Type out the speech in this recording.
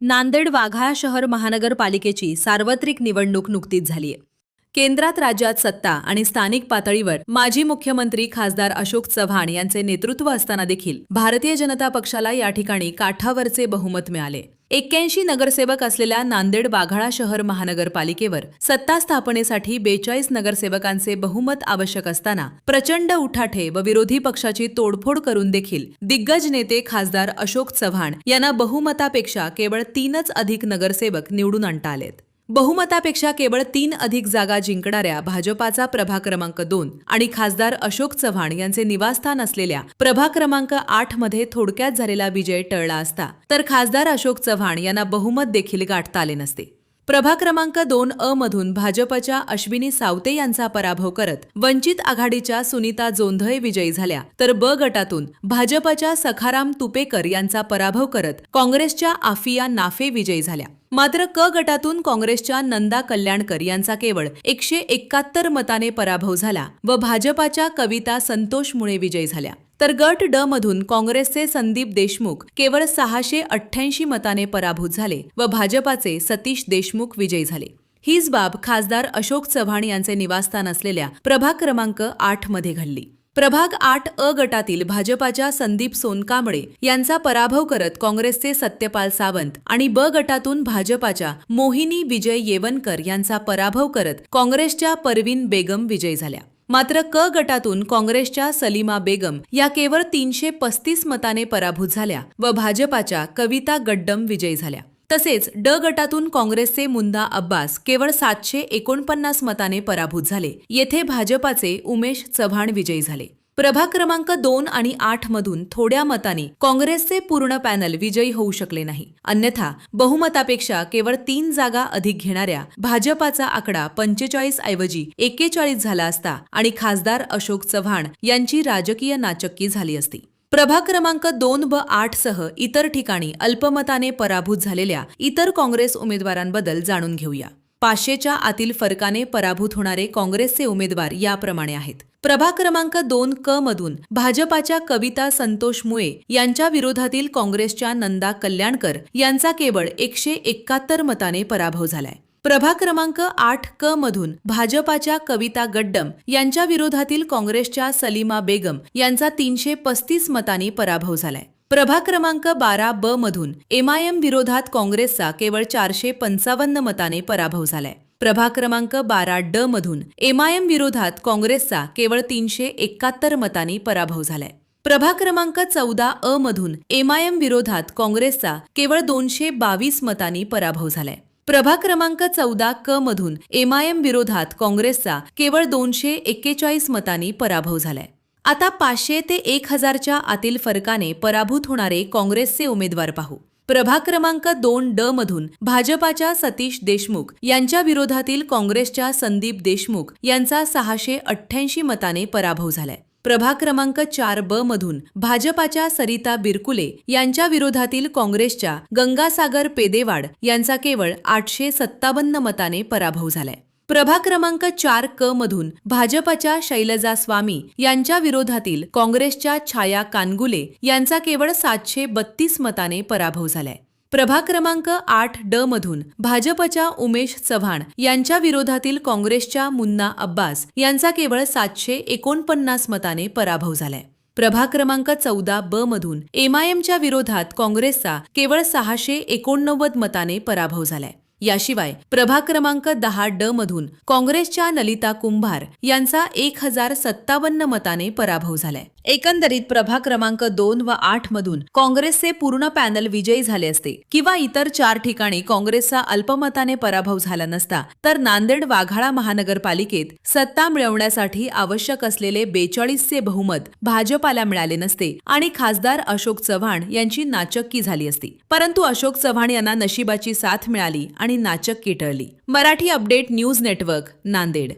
नांदेड वाघाळा शहर महानगरपालिकेची सार्वत्रिक निवडणूक नुकतीच झालीय. केंद्रात राज्यात सत्ता आणि स्थानिक पातळीवर माजी मुख्यमंत्री खासदार अशोक चव्हाण यांचे नेतृत्व असताना देखील भारतीय जनता पक्षाला या ठिकाणी काठावरचे बहुमत मिळाले. एक्क्याऐंशी नगरसेवक असलेल्या नांदेड वाघाळा शहर महानगरपालिकेवर सत्ता स्थापनेसाठी बेचाळीस नगरसेवकांचे बहुमत आवश्यक असताना प्रचंड उठाठे व विरोधी पक्षाची तोडफोड करून देखील दिग्गज नेते खासदार अशोक चव्हाण यांना बहुमतापेक्षा केवळ तीनच अधिक नगरसेवक निवडून आणता आलेत. बहुमतापेक्षा केवळ तीन अधिक जागा जिंकणाऱ्या भाजपाचा प्रभा क्रमांक दोन आणि खासदार अशोक चव्हाण यांचे निवासस्थान असलेल्या प्रभा क्रमांक आठमध्ये थोडक्यात झालेला विजय टळला असता तर खासदार अशोक चव्हाण यांना बहुमत देखील गाठता आले नसते. प्रभा क्रमांक दोन अ मधून भाजपच्या अश्विनी सावते यांचा पराभव करत वंचित आघाडीच्या सुनीता जोंधळे विजयी झाल्या तर ब गटातून भाजपच्या सखाराम तुपेकर यांचा पराभव करत काँग्रेसच्या आफिया नाफे विजयी झाल्या. मात्र क गटातून काँग्रेसच्या नंदा कल्याणकर यांचा केवळ एकशे एकाहत्तर मताने पराभव झाला व भाजपाच्या कविता संतोष मुळे विजयी झाल्या. तर गट ड मधून काँग्रेसचे संदीप देशमुख केवळ सहाशे अठ्ठ्याऐंशी मताने पराभूत झाले व भाजपाचे सतीश देशमुख विजयी झाले. हीच बाब खासदार अशोक चव्हाण यांचे निवासस्थान असलेल्या प्रभाग क्रमांक आठमध्ये घडली. प्रभाग आठ अ गटातील भाजपाच्या संदीप सोनकांबळे यांचा पराभव करत काँग्रेसचे सत्यपाल सावंत आणि ब गटातून भाजपाच्या मोहिनी विजय येवनकर यांचा पराभव करत काँग्रेसच्या परवीन बेगम विजयी झाल्या. मात्र क गटातून काँग्रेसच्या सलीमा बेगम या केवळ तीनशे पस्तीस मताने पराभूत झाल्या व भाजपाच्या कविता गड्डम विजयी झाल्या. तसेच ड गटातून काँग्रेसचे मुंदा अब्बास केवळ सातशे एकोणपन्नास मताने पराभूत झाले. येथे भाजपाचे उमेश चव्हाण विजयी झाले. प्रभाग क्रमांक दोन आणि आठ मधून थोड्या मताने काँग्रेसचे पूर्ण पॅनल विजयी होऊ शकले नाही. अन्यथा बहुमतापेक्षा केवळ तीन जागा अधिक घेणाऱ्या भाजपाचा आकडा पंचेचाळीस ऐवजी एकेचाळीस झाला असता आणि खासदार अशोक चव्हाण यांची राजकीय नाचक्की झाली असती. प्रभाग क्रमांक दोन व आठ सह इतर ठिकाणी अल्पमताने पराभूत झालेल्या इतर काँग्रेस उमेदवारांबद्दल जाणून घेऊया. पाचशेच्या आतील फरकाने पराभूत होणारे काँग्रेसचे उमेदवार याप्रमाणे आहेत. प्रभाग क्रमांक दोन क मधून भाजपाच्या कविता संतोष मुळे यांच्या विरोधातील काँग्रेसच्या नंदा कल्याणकर यांचा केवळ एकशे एकाहत्तर मताने पराभव झालाय. प्रभा क्रमांक आठ क मधून भाजपाच्या कविता गड्डम यांच्या विरोधातील काँग्रेसच्या सलीमा बेगम यांचा तीनशे पस्तीस मतांनी पराभव झालाय. प्रभा क्रमांक बारा ब मधून एमआयएम विरोधात काँग्रेसचा केवळ चारशे पंचावन्न मताने पराभव झालाय. प्रभा क्रमांक बारा ड मधून एमआयएम विरोधात काँग्रेसचा केवळ तीनशे एकाहत्तर मतांनी पराभव झालाय. प्रभा क्रमांक चौदा अ मधून एमआयएम विरोधात काँग्रेसचा केवळ दोनशे बावीस मतांनी पराभव झालाय. प्रभा क्रमांक चौदा क मधून एमआयएम विरोधात काँग्रेसचा केवळ दोनशे एक्केचाळीस मतांनी पराभव झालाय. आता पाचशे ते एक हजारच्या आतील फरकाने पराभूत होणारे काँग्रेसचे उमेदवार पाहू. प्रभाग क्रमांक दोन ड मधून भाजपाच्या सतीश देशमुख यांच्या विरोधातील काँग्रेसच्या संदीप देशमुख यांचा सहाशे अठ्ठ्याऐंशी मताने पराभव झालाय. प्रभाग क्रमांक चार ब मधून भाजपाच्या सरिता बिरकुले यांच्या विरोधातील काँग्रेसच्या गंगासागर पेदेवाड यांचा केवळ आठशे सत्तावन्न मताने पराभव झालाय. प्रभाग क्रमांक चार क मधून भाजपच्या शैलजा स्वामी यांच्या विरोधातील काँग्रेसच्या छाया कानगुले यांचा केवळ सातशे बत्तीस मताने पराभव झालाय. प्रभाग क्रमांक आठ ड मधून भाजपच्या उमेश चव्हाण यांच्या विरोधातील काँग्रेसच्या मुन्ना अब्बास यांचा केवळ सातशे एकोणपन्नास मताने पराभव झालाय. प्रभाग क्रमांक चौदा ब मधून एमआयएमच्या विरोधात काँग्रेसचा केवळ सहाशे एकोणनव्वद मताने पराभव झालाय. याशिवाय प्रभाग क्रमांक दहा ड मधून काँग्रेसच्या नलिता कुंभार यांचा एक हजार सत्तावन्न मताने पराभव झालाय. एकंदरीत प्रभाग क्रमांक दोन व आठ मधून काँग्रेसचे पूर्ण पॅनल विजयी झाले असते किंवा इतर चार ठिकाणी काँग्रेसचा अल्पमताने पराभव झाला नसता तर नांदेड वाघाळा महानगरपालिकेत सत्ता मिळवण्यासाठी आवश्यक असलेले बेचाळीसचे बहुमत भाजपाला मिळाले नसते आणि खासदार अशोक चव्हाण यांची नाचक्की झाली असती. परंतु अशोक चव्हाण यांना नशिबाची साथ मिळाली आणि नाचक्की टळली. Marathi update news network Nanded.